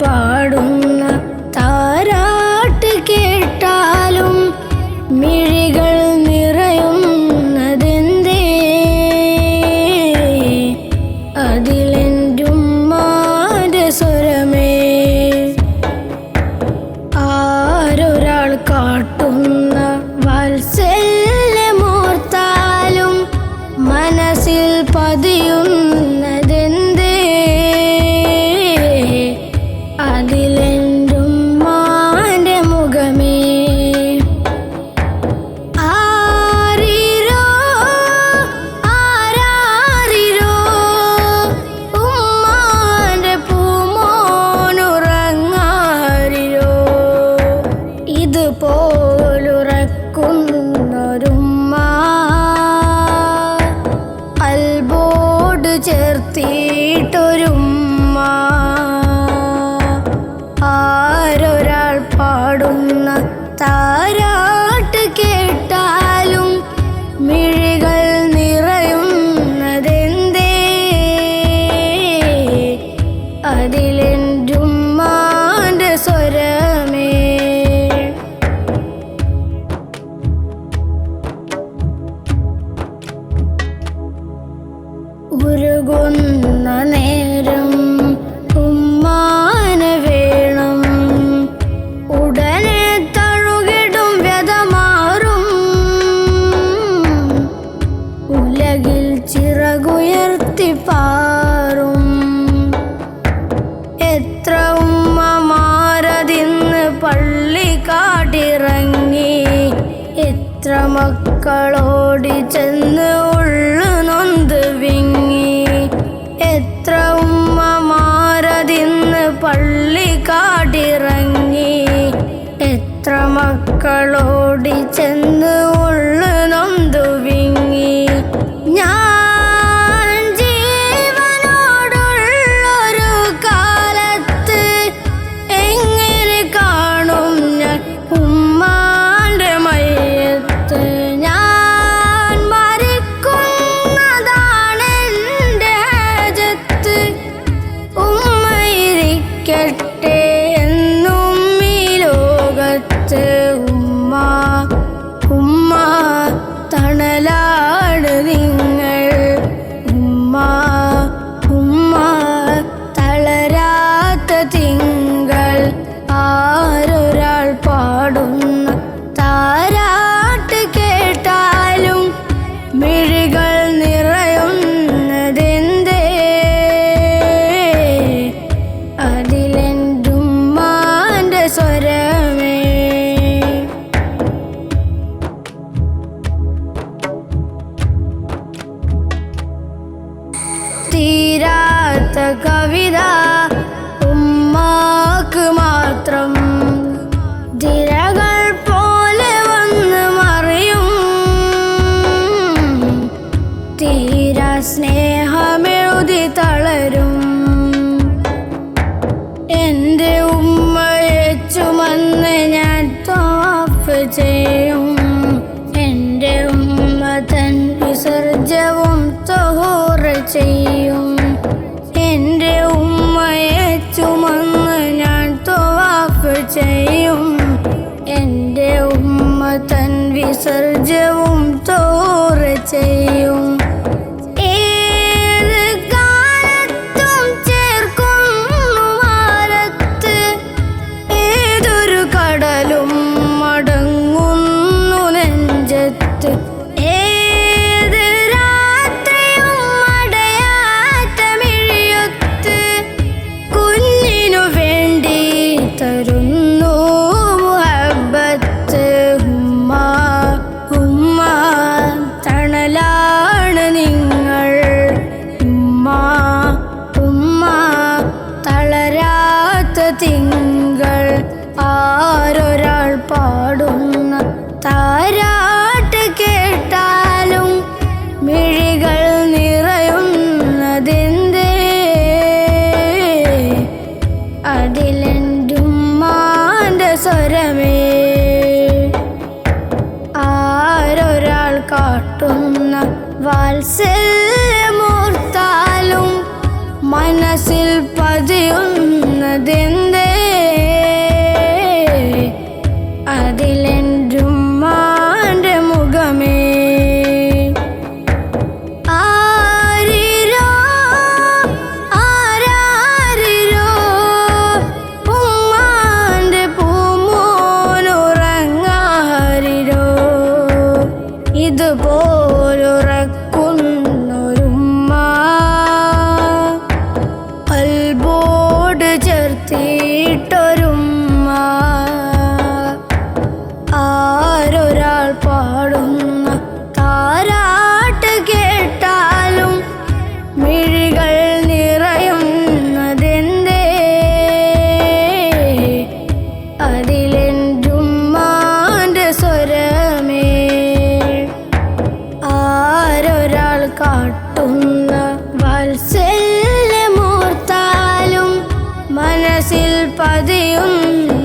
പാടുന്ന താരാട്ട് കേട്ടാലും മിഴികൾ നിറയുന്നതെന്തേ? സ്വരമേ കാട്ടുന്ന മനസ്സിൽ പതിയുന്നതെന്തേ ചേർത്തിട്ടൊരുമ്മ. ആരൊരാൾ പാടുന്ന കേട്ടാലും മിഴികൾ അതിലെന്റുമ്മാന്റെ ഉരുകുന്ന നേരം ഉമ്മാന വേണം. ഉടനെ തഴുകിടും വ്യതമാറും. ഉലകിൽ ചിറകുയർത്തി പാറും. എത്ര ഉമ്മമാരതിന്ന് പള്ളി കാട്ടിറങ്ങി. എത്ര മക്കളോടി ചെന്ന് മക്കളോടി ചെന്ന് സ്വരമേ. തീരാത്ത കവിത ഉമ്മാക്ക് മാത്രം. തിരകൾ പോലെ വന്ന് മറിയും. തീരാ സ്നേഹമെഴുതി തളരും. എന്റെ ചുമന്ന് ഞാൻ തോഫ് ചെയ്യും. എന്റെ ഉമ്മ തൻ വിസർജവും തോറ് ചെയ്യും. എന്റെ ഉമ്മയെ ചുമന്ന് ഞാൻ തോഫ് ചെയ്യും. എന്റെ ഉമ്മ തൻ വിസർജവും തോറ് ചെയ്യും. വാത്സല്യമോർത്താലും മനസ്സിൽ പതിയുന്ന വാത്സല്യമോർത്താലും മനസ്സിൽ പതിയുന്ന